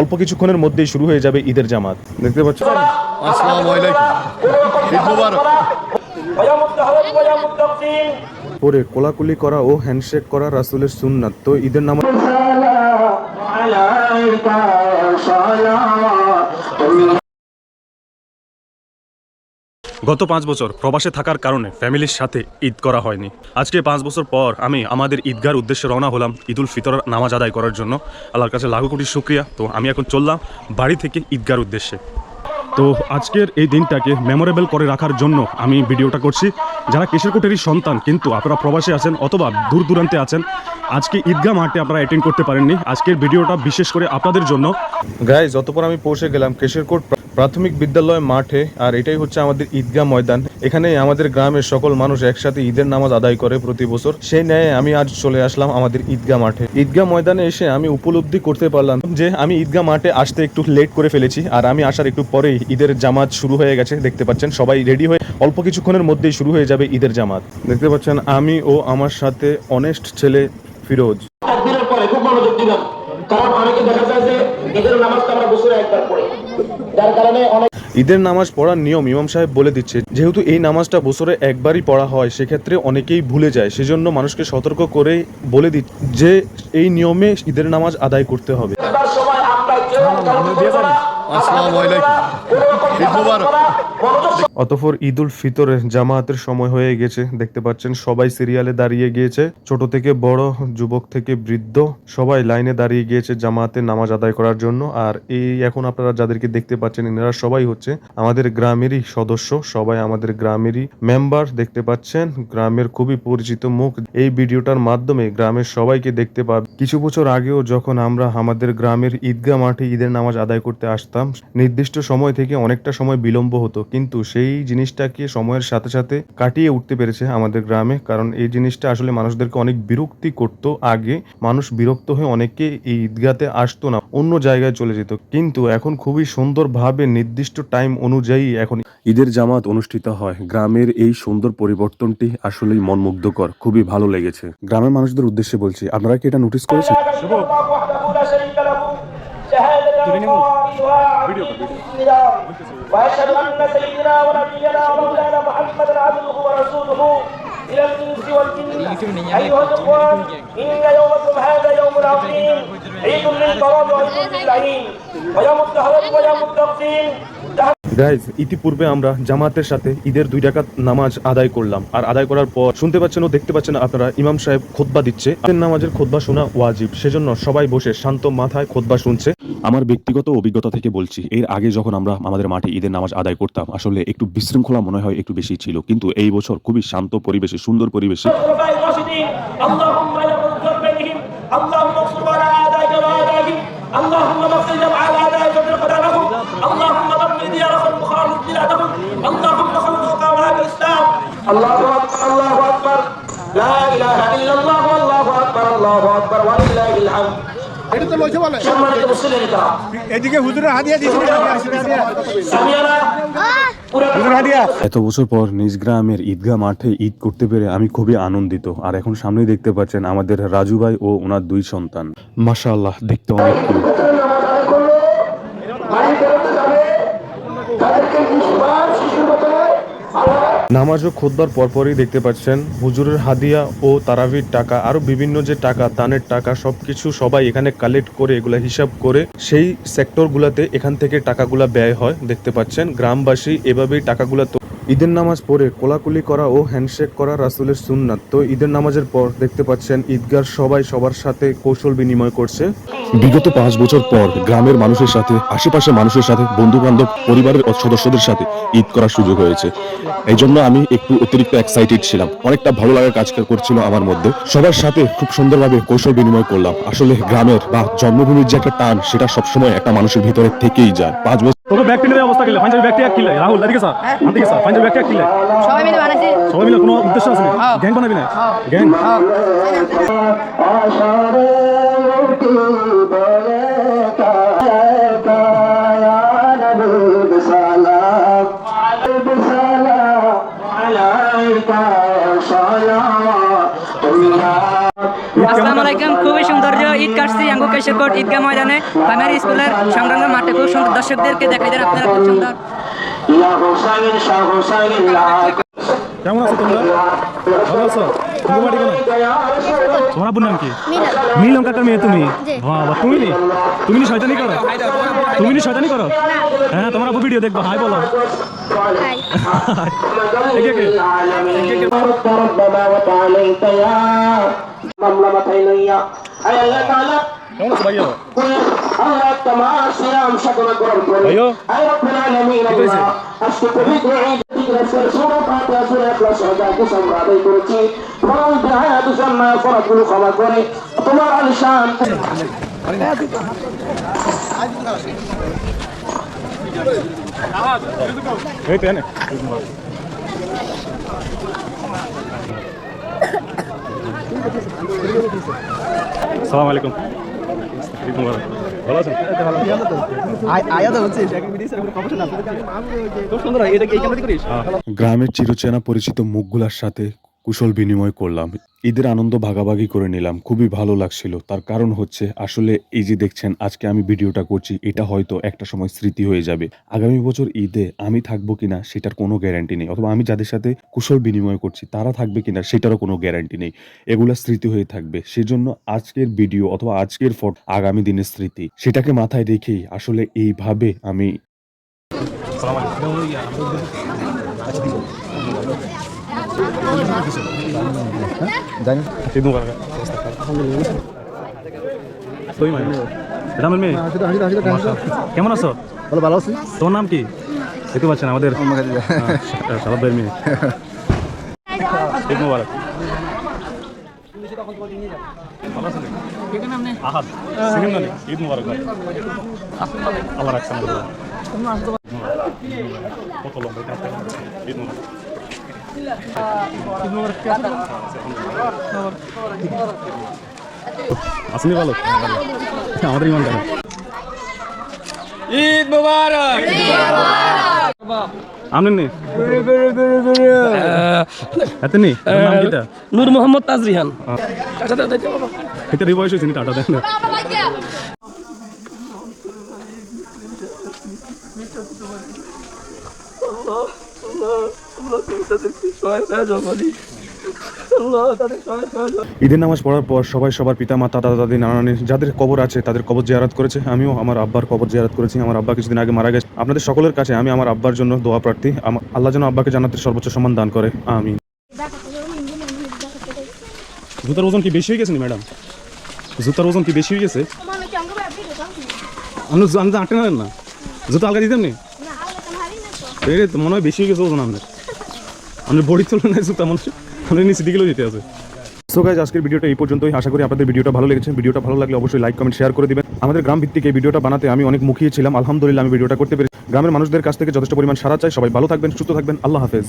অল্প কিছুক্ষণের মধ্যেই শুরু হয়ে যাবে ঈদের জামাত। দেখতে পাচ্ছ? পরে কোলাকুলি করা ও হ্যান্ডশেক করা রাসুলের সুন্নাত। তো ঈদের নামাজ গত পাঁচ বছর প্রবাসে থাকার কারণে ফ্যামিলির সাথে ঈদ করা হয়নি। আজকে পাঁচ বছর পর আমি আমাদের ঈদগার উদ্দেশ্যে রওনা হলাম ঈদুল ফিতর নামাজ আদায় করার জন্য। আল্লাহর কাছে লাখো কোটি শুক্রিয়া। তো আমি এখন চললাম বাড়ি থেকে ঈদগার উদ্দেশ্যে। তো আজকের এই দিনটাকে মেমোরেবল করে রাখার জন্য আমি ভিডিওটা করছি। যারা কেশরকোটেরই সন্তান, কিন্তু আপনারা প্রবাসে আছেন অথবা দূর দূরান্তে আছেন, আজকে ঈদগাহ মাঠে আপনারা অ্যাটেন্ড করতে পারেননি। আজকের ভিডিওটা বিশেষ করে আপনাদের জন্য। গাইজ অতপর আমি পৌঁছে গেলাম, কেশরকোট প্রাথমিক বিদ্যালয় মাঠে, আর এটাই হচ্ছে আমাদের ঈদগাহ ময়দান। এখানে আমাদের গ্রামের সকল মানুষ একসাথে ঈদের নামাজ আদায় করে প্রতি বছর। সেই ন্যায় আমি আজ চলে আসলাম আমাদের ঈদগাহ মাঠে। ঈদগাহ ময়দানে এসে আমি উপলব্ধি করতে পারলাম যে আমি ঈদগাহ মাঠে আসতে একটু লেট করে ফেলেছি, আর আমি আসার একটু পরেই ঈদের জামাত শুরু হয়ে গেছে, দেখতে পাচ্ছেন। সবাই রেডি হয়ে অল্প কিছুক্ষণের মধ্যেই শুরু হয়ে যাবে ঈদের জামাত। দেখতে পাচ্ছেন, আমি ও আমার সাথে অনেস্ট ছেলে ফিরোজ। কারণ অনেকে দেখা যায় যে ঈদের নামাজটা আমরা বছরে একবার পড়ি যার কারণে অনেক ঈদের নামাজ পড়ার নিয়ম ইমাম সাহেব বলে দিচ্ছে যেহেতু এই নামাজটা বছরে একবারই পড়া হয় সেক্ষেত্রে অনেকেই ভুলে যায়। সেজন্য মানুষকে সতর্ক করে বলে দিচ্ছে যে এই নিয়মে ঈদের নামাজ আদায় করতে হবে। আলাইকুম। ঈদ ঈদুল ফিতরের জামাতের সময় হয়ে গেছে। দেখতে পাচ্ছেন, সবাই সিরিয়ালে দাঁড়িয়ে গিয়েছে। ছোট থেকে বড়, যুবক থেকে বৃদ্ধ, সবাই লাইনে দাঁড়িয়ে গিয়েছে জামাতে নামাজ আদায় করার জন্য। আর এই এখন আপনারা যাদেরকে দেখতে পাচ্ছেন, এনারা সবাই হচ্ছে আমাদের গ্রামেরই সদস্য, সবাই আমাদের গ্রামেরই মেম্বার। দেখতে পাচ্ছেন, গ্রামের খুবই পরিচিত মুখ। এই ভিডিওটার মাধ্যমে গ্রামের সবাইকে দেখতে পাবে। কিছু বছর আগেও যখন আমরা আমাদের গ্রামের ঈদগাহ মাঠে ঈদের নামাজ আদায় করতে আসতাম নির্দিষ্ট সময় থেকে অনেকটা সময় বিলম্ব হতো কিন্তু সেই জিনিসটাকে সময়ের সাথে সাথে কাটিয়ে উঠতে পেরেছে আমাদের গ্রামে কারণ এই জিনিসটা আসলে মানুষদেরকে অনেক বিরক্তি করত। আগে মানুষ বিরক্ত হয়ে অনেকে এই ঈদগাতে আসতো না অন্য জায়গায় চলে যেত। কিন্তু এখন খুবই সুন্দরভাবে নির্দিষ্ট টাইম অনুযায়ী এখন ঈদের জামাত অনুষ্ঠিত হয়। গ্রামের এই সুন্দর পরিবর্তনটি আসলেই মনমুগ্ধকর খুবই ভালো লেগেছে। গ্রামের মানুষদের উদ্দেশ্যে বলছি আপনারা কি এটা নোটিস করেছেন? وأشهد أن سيدنا ونبينا ومولانا محمدا عبده ورسوله إلى الإنس والجن. أيها الإخوان إن يومكم هذا يوم عظيم. عيد للكرم والعيد ويوم الدهر ويوم التقسيم গাইজ ইতিপূর্বে আমরা জামাতের সাথে ঈদের দুই ডাকাত নামাজ আদায় করলাম। আর আদায় করার পর শুনতে পাচ্ছেন ও দেখতে পাচ্ছেন আপনারা ইমাম সাহেব খোদবা দিচ্ছে। নামাজের খোদবা শোনা ওয়াজিব। সেজন্য সবাই বসে শান্ত মাথায় খোদবা শুনছে। আমার ব্যক্তিগত অভিজ্ঞতা থেকে বলছি এর আগে যখন আমরা আমাদের মাঠে ঈদের নামাজ আদায় করতাম আসলে একটু বিশৃঙ্খলা মনে হয় একটু বেশি ছিল। কিন্তু এই বছর খুবই শান্ত পরিবেশে সুন্দর পরিবেশে। এত বছর পর নিজ গ্রামের ঈদগাহ মাঠে ঈদ করতে পেরে আমি খুবই আনন্দিত। আর এখন সামনেই দেখতে পাচ্ছেন আমাদের রাজু ভাই ও ওনার দুই সন্তান। মাসা আল্লাহ দেখতে অনেক নামাজ ও খোদ্বার পরপরই দেখতে পাচ্ছেন হুজুরের হাদিয়া ও তারাবির টাকা, আরও বিভিন্ন যে টাকা, দানের টাকা, সবকিছু সবাই এখানে কালেক্ট করে এগুলা হিসাব করে সেই সেক্টরগুলাতে এখান থেকে টাকাগুলা ব্যয় হয়, দেখতে পাচ্ছেন। গ্রামবাসী এভাবেই টাকাগুলা ঈদের নামাজ পড়ে কোলাকুলি করা ও হ্যান্ডশেক করা রাসুলের সুন্নাত। তো ঈদের নামাজের পর দেখতে পাচ্ছেন, ঈদগার সবাই সবার সাথে কৌশল বিনিময় করছে। বিগত পাঁচ বছর পর গ্রামের মানুষের সাথে, আশেপাশের মানুষের সাথে বন্ধু বান্ধব পরিবারের সদস্যদের সাথে ঈদ করার সুযোগ হয়েছে। এই জন্য আমি একটু অতিরিক্ত এক্সাইটেড ছিলাম। অনেকটা ভালো লাগার কাজ করছিল আমার মধ্যে। সবার সাথে খুব সুন্দরভাবে কৌশল বিনিময় করলাম। আসলে গ্রামের বা জন্মভূমির যে একটা টান, সেটা সবসময় একটা মানুষের ভিতরে থেকেই যায়। পাঁচ বছর তোকে ব্যাগ টিনের অবস্থা কিলে পাঞ্জাবি ব্যাগ এক কিলে রাহুল এদিকে স্যার এদিকে স্যার পাঞ্জাবি ব্যাগ এক কিলে সবাই মিলে বানাইছি সবাই মিলে কোনো উদ্দেশ্য আছে গ্যাং বানাবি না? গ্যাং আসছি আঙ্গু কেশরকোট ঈদগাহ ময়দানে প্রাইমারি স্কুলের সংগ্রাম মাঠে খুব সুন্দর দর্শকদেরকে দেখাই দেন আপনারা খুব সুন্দর। কেমন আছো তোমরা? ভালো আছো? বাড়ি কেন? তোমার নাম কি? মেয়ে তুমি? বাবা তুমি নি? তুমি নি শয়তানি করো? তুমি নি শয়তানি করো? হ্যাঁ তোমার ভিডিও দেখব। হাই বলো। الله. تعالى كونك সালাম আলাইকুম। গ্রামের চিরচেনা পরিচিত মুখগুলার সাথে কুশল বিনিময় করলাম। ঈদের আনন্দ ভাগাভাগি করে নিলাম। খুবই ভালো লাগছিল। তার কারণ হচ্ছে, আসলে এই যে দেখছেন, আজকে আমি ভিডিওটা করছি, এটা হয়তো একটা সময় স্মৃতি হয়ে যাবে। আগামী বছর ঈদে আমি থাকব কিনা, সেটার কোনো গ্যারান্টি নেই। অথবা আমি যাদের সাথে কুশল বিনিময় করছি, তারা থাকবে কিনা, সেটারও কোনো গ্যারান্টি নেই। এগুলা স্মৃতি হয়ে থাকবে। সেজন্য আজকের ভিডিও অথবা আজকের ফটো, আগামী দিনের স্মৃতি, সেটাকে মাথায় রেখেই আসলে এইভাবে আমি তুই মানে এটা মেয়ে কেমন আছো? ভালো ভালো আছি। তোর নাম কি? দেখতে পাচ্ছেন আমাদের। সালাদ ভাইয়ের মেয়ে। মুবারক। ভালো আহাদ ঈদ মুবারক আল্লাহ রাখছেন কত লম্বা ঈদ মুবারক। আসেনি ভালো। আমাদের ইমান দেখেন আমনেন নি? এতে নি? আপনার নাম কিটা? নূর মোহাম্মদ তাজরিহান। এটা হয়েছে নি? টাটা দেন। না ঈদের নামাজ পড়ার পর সবাই সবার পিতা মাতা দাদা দাদি নানা নানি যাদের কবর আছে তাদের কবর জিয়ারত করেছে। আমিও আমার আব্বার কবর জিয়ারত করেছি। আমার আব্বা কিছুদিন আগে মারা গেছে। আপনাদের সকলের কাছে আমি আমার আব্বার জন্য দোয়া প্রার্থী। আমা- আল্লাহ যেন আব্বাকে জানাতে সর্বোচ্চ সম্মান দান করে। আমি জুতার ওজন কি বেশি হয়ে গেছে নি ম্যাডাম? জুতার ওজন কি বেশি হয়ে গেছে? আপনি জু- আপনি তো আটে নেন না? জুতো আলগা দিতেন নি? এই তো মনে হয় বেশি গেছে ওজন আপনার। আপনার বডি তুলনায় জুতা মানুষ আপনার নিচে দিকেও যেতে আছে সো গাইজ আজকের ভিডিওটা এই পর্যন্তই। আশা করি আপনাদের ভিডিওটা ভালো লেগেছে। ভিডিওটা ভালো লাগলে অবশ্যই লাইক কমেন্ট শেয়ার করে দিবেন। আমাদের গ্রাম ভিত্তিক এই ভিডিওটা বানাতে আমি অনেক মুখিয়ে ছিলাম। আলহামদুলিল্লাহ, আমি ভিডিওটা করতে পেরেছি। গ্রামের মানুষদের কাছ থেকে যথেষ্ট পরিমাণ সারা চাই। সবাই ভালো থাকবেন, সুস্থ থাকবেন। আল্লাহ হাফেজ।